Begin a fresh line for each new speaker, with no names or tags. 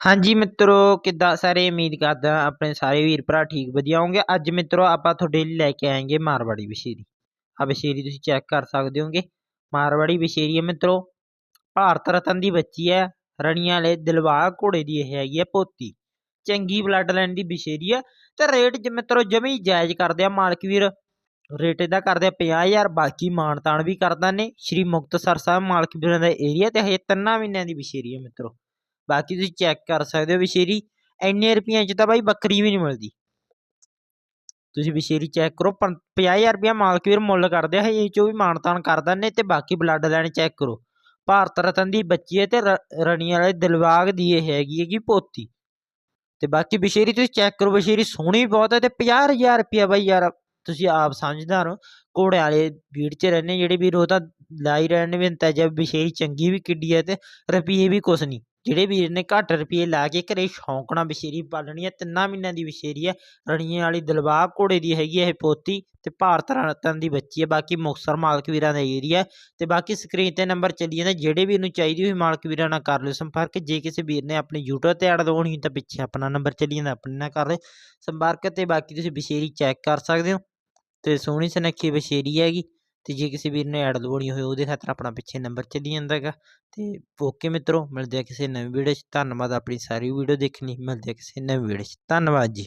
ਹਾਂਜੀ ਮਿੱਤਰੋ, ਕਿੱਦਾਂ ਸਾਰੇ? ਉਮੀਦ ਕਰਦਾ ਆਪਣੇ ਸਾਰੇ ਵੀਰ ਭਰਾ ਠੀਕ ਵਧੀਆ ਹੋਣਗੇ। ਅੱਜ ਮਿੱਤਰੋ, ਆਪਾਂ ਤੁਹਾਡੇ ਲਈ ਲੈ ਕੇ ਆਏਗੇ ਮਾਰਵਾੜੀ ਵਿਸ਼ੇਰੀ ਆ ਵਿਸ਼ੇਰੀ ਤੁਸੀਂ ਚੈੱਕ ਕਰ ਸਕਦੇ ਹੋਗੇ। ਮਾਰਵਾੜੀ ਵਿਸ਼ੇਰੀ ਹੈ ਮਿੱਤਰੋ। ਭਾਰਤ ਰਤਨ ਦੀ ਬੱਚੀ ਹੈ ਰਣੀਆਂ ਵਾਲੇ ਦਿਲਬਾਗ ਘੋੜੇ ਦੀ ਇਹ ਹੈਗੀ ਹੈ ਪੋਤੀ। ਚੰਗੀ ਬਲੱਡ ਲਾਈਨ ਦੀ ਵਿਸ਼ੇਰੀ ਹੈ ਤੇ ਰੇਟ ਜ ਮਿੱਤਰੋ, ਜਮੀ ਜਾਇਜ਼ ਕਰਦੇ ਆ ਮਾਲਕ ਵੀਰ। ਰੇਟ ਇਹਦਾ ਕਰਦੇ ਆ 50000 ਬਾਕੀ ਮਾਨਤਾਨ ਵੀ ਕਰਦਾ ਨੇ। ਸ਼੍ਰੀ ਮੁਕਤਸਰ ਸਾਹਿਬ ਮਾਲਕ ਵੀਰਾਂ ਦਾ ਏਰੀਆ ਤੇ ਹਜੇ ਤਿੰਨਾਂ ਮਹੀਨਿਆਂ ਦੀ ਵਿਸ਼ੇਰੀ ਹੈ ਮਿੱਤਰੋ। ਬਾਕੀ ਤੁਸੀਂ ਚੈੱਕ ਕਰ ਸਕਦੇ ਹੋ ਵਿਸ਼ੇਰੀ ਇੰਨੇ ਰੁਪਈਆਂ 'ਚ ਤਾਂ ਬਾਈ ਬੱਕਰੀ ਵੀ ਨਹੀਂ ਮਿਲਦੀ। ਤੁਸੀਂ ਵਿਸ਼ੇਰੀ ਚੈੱਕ ਕਰੋ 50000 ਰੁਪਇਆ ਮਾਲਕ ਵੀਰ ਮੁੱਲ ਕਰਦੇ ਆ, ਇਹ ਚੋਂ ਵੀ ਮਾਨਤਾਨ ਕਰ ਨੇ ਤੇ ਬਾਕੀ ਬਲੱਡ ਲਾਈਨ ਚੈੱਕ ਕਰੋ। ਭਾਰਤ ਰਤਨ ਦੀ ਬੱਚੀ ਹੈ ਤੇ ਰਣੀ ਵਾਲੇ ਦਿਲਵਾਗ ਦੀ ਇਹ ਹੈਗੀ ਹੈਗੀ ਪੋਤੀ। ਤੇ ਬਾਕੀ ਵਿਸ਼ੇਰੀ ਤੁਸੀਂ ਚੈੱਕ ਕਰੋ ਵਿਸ਼ੇਰੀ ਸੋਹਣੀ ਬਹੁਤ ਹੈ ਤੇ 50000 ਰੁਪਇਆ ਬਾਈ ਯਾਰ ਤੁਸੀਂ ਆਪ ਸਮਝਦਾਰ ਹੋ। ਘੋੜੇ ਵਾਲੇ ਵੀੜ 'ਚ ਰਹਿੰਦੇ ਜਿਹੜੇ ਵੀਰ ਉਹ ਤਾਂ ਲਾਈ ਰਹਿਣ ਵੀ ਤਾਂ ਜਦ ਚੰਗੀ ਵੀ ਕਿੱਡੀ ਹੈ ਤੇ ਰੁਪਈਏ ਵੀ ਕੁਛ ਨਹੀਂ ਜਿਹੜੇ ਵੀਰ ਨੇ ਘੱਟ ਰੁਪਏ ਲਾ ਕੇ ਘਰੇ ਸ਼ੌਂਕਣਾ ਨਾਲ ਵਿਸ਼ੇਰੀ ਪਾਲਣੀ ਹੈ ਤਿੰਨਾਂ ਮਹੀਨਿਆਂ ਦੀ ਵਿਸ਼ੇਰੀ ਹੈ ਰਣੀਆਂ ਵਾਲੀ ਦਿਲਬਾਗ ਘੋੜੇ ਦੀ ਹੈਗੀ ਹੈ ਇਹ ਪੋਤੀ ਤੇ ਭਾਰਤ ਰਤਨ ਦੀ ਬੱਚੀ ਹੈ ਬਾਕੀ ਮੁਕਤਸਰ ਮਾਲਕ ਵੀਰਾਂ ਦਾ ਏਰੀਆ ਤੇ ਬਾਕੀ ਸਕਰੀਨ ਤੇ ਨੰਬਰ ਚੱਲੀ ਜਾਂਦਾ, ਜਿਹੜੇ ਵੀਰ ਨੂੰ ਚਾਹੀਦੀ ਹੋਈ ਮਾਲਕ ਵੀਰਾਂ ਨਾਲ ਕਰ ਲਿਓ ਸੰਪਰਕ, ਜੇ ਕਿਸੇ ਵੀਰ ਨੇ ਆਪਣੀ YouTube ਤੇ ਐਡ ਦਵਾਉਣੀ ਤਾਂ ਪਿੱਛੇ ਆਪਣਾ ਨੰਬਰ ਚੱਲੀ ਜਾਂਦਾ, ਆਪਣੇ ਨਾਲ ਕਰ ਲਿਓ ਸੰਪਰਕ ਤੇ ਬਾਕੀ ਤੁਸੀਂ ਵਿਸ਼ੇਰੀ ਚੈੱਕ ਕਰ ਸਕਦੇ ਹੋ ਤੇ ਸੋਹਣੀ ਸੁਨੱਖੀ ਵਿਸ਼ੇਰੀ ਹੈਗੀ। ਤੇ ਜੇ ਕਿਸੇ ਵੀਰ ਨੇ ਐਡ ਲਵਾਉਣੀ ਹੋਵੇ ਉਹਦੇ ਖਾਤਰ ਆਪਣਾ ਪਿੱਛੇ ਨੰਬਰ ਚੱਲੀ ਜਾਂਦਾ ਹੈਗਾ। ਤੇ ਓਕੇ ਮਿੱਤਰੋ, ਮਿਲਦੇ ਆ ਕਿਸੇ ਨਵੀਂ ਵੀਡੀਓ 'ਚ। ਧੰਨਵਾਦ ਆਪਣੀ ਸਾਰੀ ਵੀਡੀਓ ਦੇਖਣੀ। ਮਿਲਦੇ ਆ ਕਿਸੇ ਨਵੀਂ ਵੀਡੀਓ 'ਚ। ਧੰਨਵਾਦ ਜੀ।